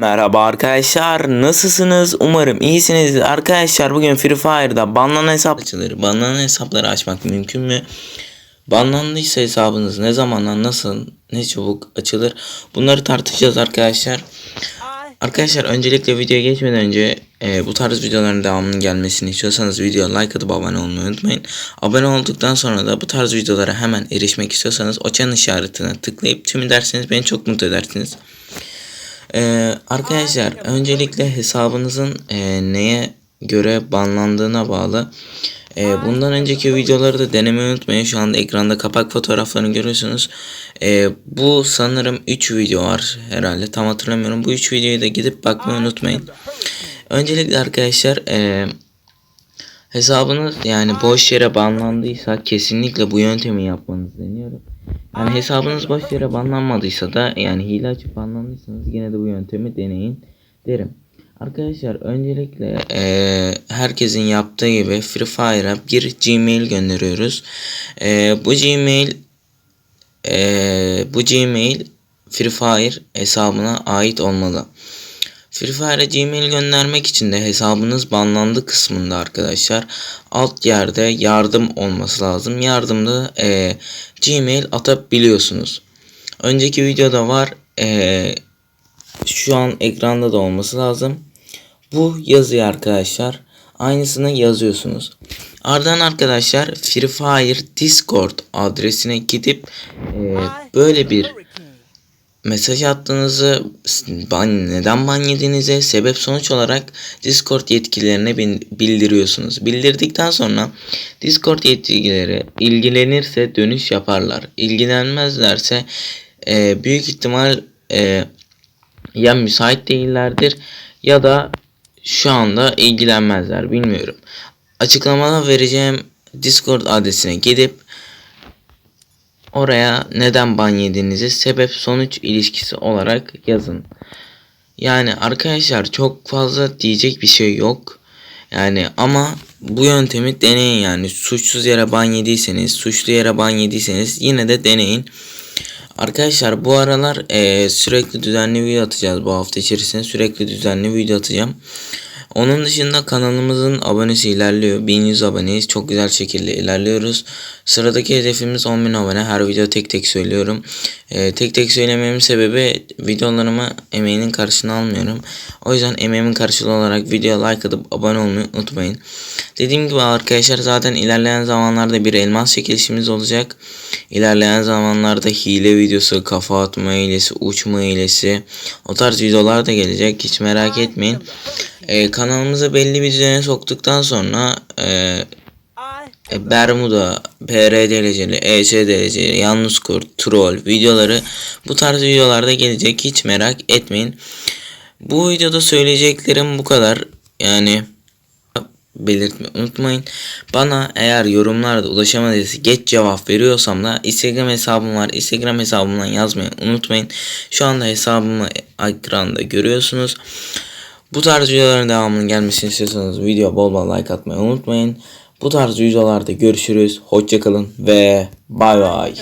Merhaba arkadaşlar nasılsınız? Umarım iyisiniz arkadaşlar bugün Free Fire'da banlanan hesap açılır. Banlanan hesapları açmak mümkün mü? Banlandıysa hesabınız ne zamandan nasıl ne çabuk açılır? Bunları tartışacağız arkadaşlar. Arkadaşlar öncelikle videoya geçmeden önce e, bu tarz videoların devamının gelmesini istiyorsanız videoya like atıp abone olmayı unutmayın. Abone olduktan sonra da bu tarz videolara hemen erişmek istiyorsanız o çan işaretine tıklayıp tümü derseniz beni çok mutlu edersiniz ee, arkadaşlar öncelikle hesabınızın e, neye göre banlandığına bağlı. Ee, bundan önceki videoları da denemeyi unutmayın. Şu anda ekranda kapak fotoğraflarını görüyorsunuz. Ee, bu sanırım 3 video var herhalde. Tam hatırlamıyorum. Bu 3 videoyu da gidip bakmayı unutmayın. Öncelikle arkadaşlar e, hesabınız yani boş yere banlandıysa kesinlikle bu yöntemi yapmanızı deniyorum. Yani hesabınız boş yere banlanmadıysa da yani hile açıp banlandıysanız yine de bu yöntemi deneyin derim. Arkadaşlar öncelikle eee, herkesin yaptığı gibi Free Fire'a bir Gmail gönderiyoruz. Eee, bu Gmail eee, bu Gmail Free Fire hesabına ait olmalı. Free Fire'a Gmail göndermek için de hesabınız banlandı kısmında arkadaşlar alt yerde yardım olması lazım. Yardımda eee, Gmail atabiliyorsunuz. Önceki videoda var. eee, şu an ekranda da olması lazım. Bu yazıyı arkadaşlar aynısını yazıyorsunuz. Ardından arkadaşlar Free Fire Discord adresine gidip eee, böyle bir mesaj attığınızı neden ban yediğinize sebep sonuç olarak Discord yetkililerine bildiriyorsunuz. Bildirdikten sonra Discord yetkilileri ilgilenirse dönüş yaparlar. İlgilenmezlerse e, büyük ihtimal e, ya müsait değillerdir ya da şu anda ilgilenmezler bilmiyorum. Açıklamada vereceğim Discord adresine gidip Oraya neden ban yediğinizi sebep sonuç ilişkisi olarak yazın. Yani arkadaşlar çok fazla diyecek bir şey yok. Yani ama bu yöntemi deneyin yani suçsuz yere ban yediyseniz, suçlu yere ban yediyseniz yine de deneyin. Arkadaşlar bu aralar eee, sürekli düzenli video atacağız bu hafta içerisinde sürekli düzenli video atacağım. Onun dışında kanalımızın abonesi ilerliyor. 1100 aboneyiz. Çok güzel şekilde ilerliyoruz. Sıradaki hedefimiz 10.000 abone. Her video tek tek söylüyorum. Ee, tek tek söylememin sebebi videolarımı emeğinin karşılığını almıyorum. O yüzden emeğimin karşılığı olarak videoya like atıp abone olmayı unutmayın. Dediğim gibi arkadaşlar zaten ilerleyen zamanlarda bir elmas çekilişimiz olacak. İlerleyen zamanlarda hile videosu, kafa atma hilesi, uçma hilesi o tarz videolar da gelecek. Hiç merak etmeyin. Ee, kanalımızı belli bir düzene soktuktan sonra e, e, Bermuda, PR dereceli, ES dereceli, yalnız kurt, troll videoları bu tarz videolarda gelecek. Hiç merak etmeyin. Bu videoda söyleyeceklerim bu kadar. Yani belirtmeyi unutmayın. Bana eğer yorumlarda ulaşamadıysa geç cevap veriyorsam da Instagram hesabım var. Instagram hesabımdan yazmayı unutmayın. Şu anda hesabımı ekranda görüyorsunuz. Bu tarz videoların devamının gelmesini istiyorsanız video bol bol like atmayı unutmayın. Bu tarz videolarda görüşürüz. Hoşçakalın ve bay bay.